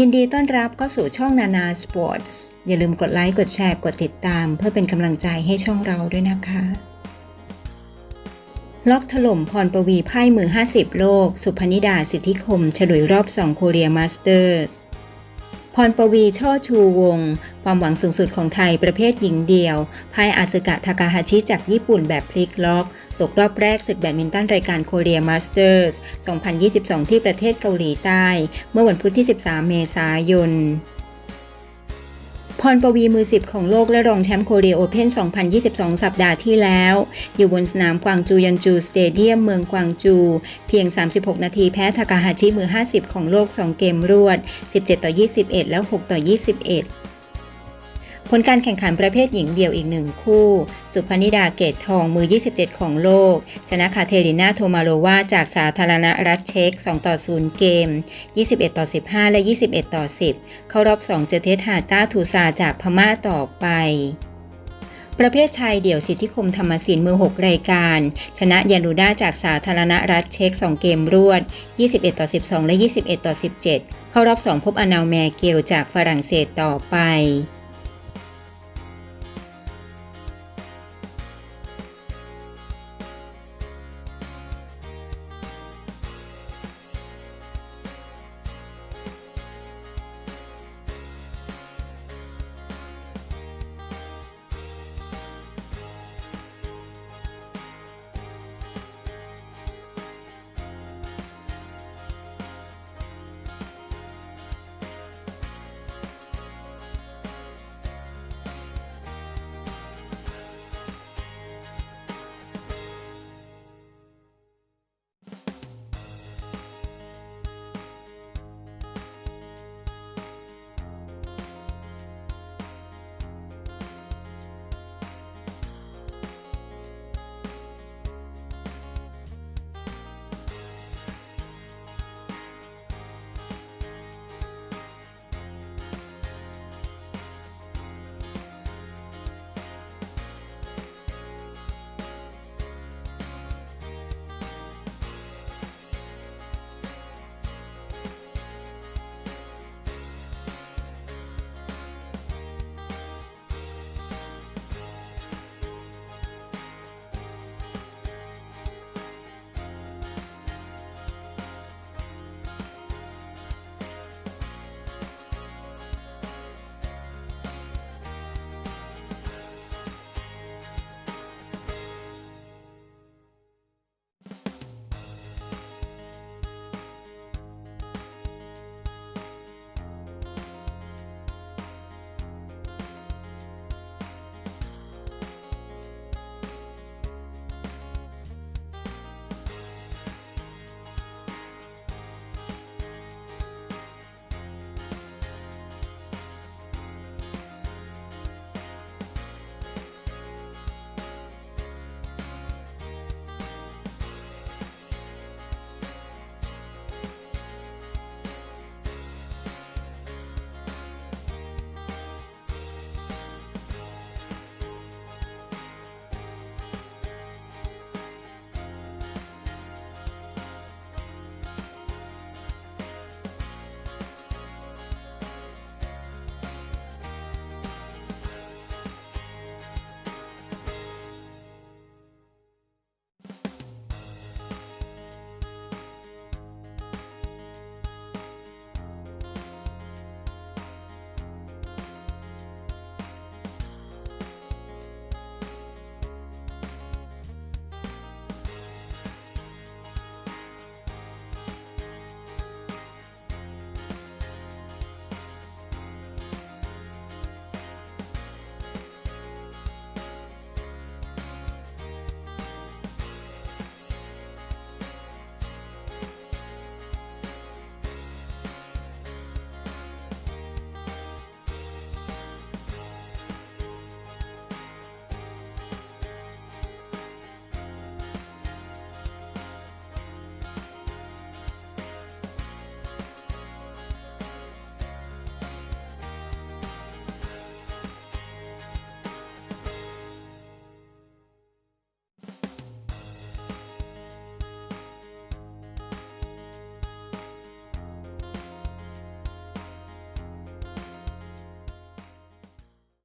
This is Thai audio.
ยินดีต้อนรับเข้าสู่ช่องนานาสปอร์ตส์อย่าลืมกดไลค์ กดแชร์ กดติดตาม เพื่อเป็นกำลังใจให้ช่องเราด้วยนะคะ ล็อกถล่มพรปวีไพ่มือ 50 โลก สุพนิดาสิทธิคม ฉลุยรอบ 2 โคเรียมาสเตอร์ส พรปวีช่อชูวง ความหวังสูงสุดของไทยประเภทหญิงเดียวพ่ายอาสึกะทากาฮาชิจากญี่ปุ่นแบบพลิกล็อก ตกรอบแรกศึกแบดมินตันรายการโคเรียมาสเตอร์ส 2022 ที่ประเทศเกาหลีใต้ เมื่อวันพุธที่ 13 เมษายน พรปวีมือ 10 ของโลกและรองแชมป์โคเรียโอเพน2022 สัปดาห์ที่แล้ว อยู่บนสนามกวางจูยันจูสเตเดียมเมืองกวางจู เพียง 36 นาทีแพ้ทากาฮาชิมือ 50 ของโลก 2 เกมรวด 17 ต่อ 21 แล้ว6ต่อ 21 ผลการแข่งขันประเภทหญิงเดี่ยวอีกหนึ่งคู่ สุพนิดาเกตทองมือ 27 ของโลก ชนะคาเทรินาโทมาโลวาจากสาธารณรัฐเช็ก 2 ต่อ 0 เกม 21 ต่อ 15 และ 21 ต่อ 10 เข้ารอบ 2 เจอเทสฮาต้าทูซาจากพม่าต่อไปประเภทชายเดี่ยวสิทธิคมธรรมศิลป์มือ 6 รายการ ชนะยาลูด้าจากสาธารณรัฐเช็ก 2 เกมรวด 21 ต่อ 12 และ 21 ต่อ 17 เข้ารอบ 2 พบอนาลแมเกลจากฝรั่งเศสต่อไป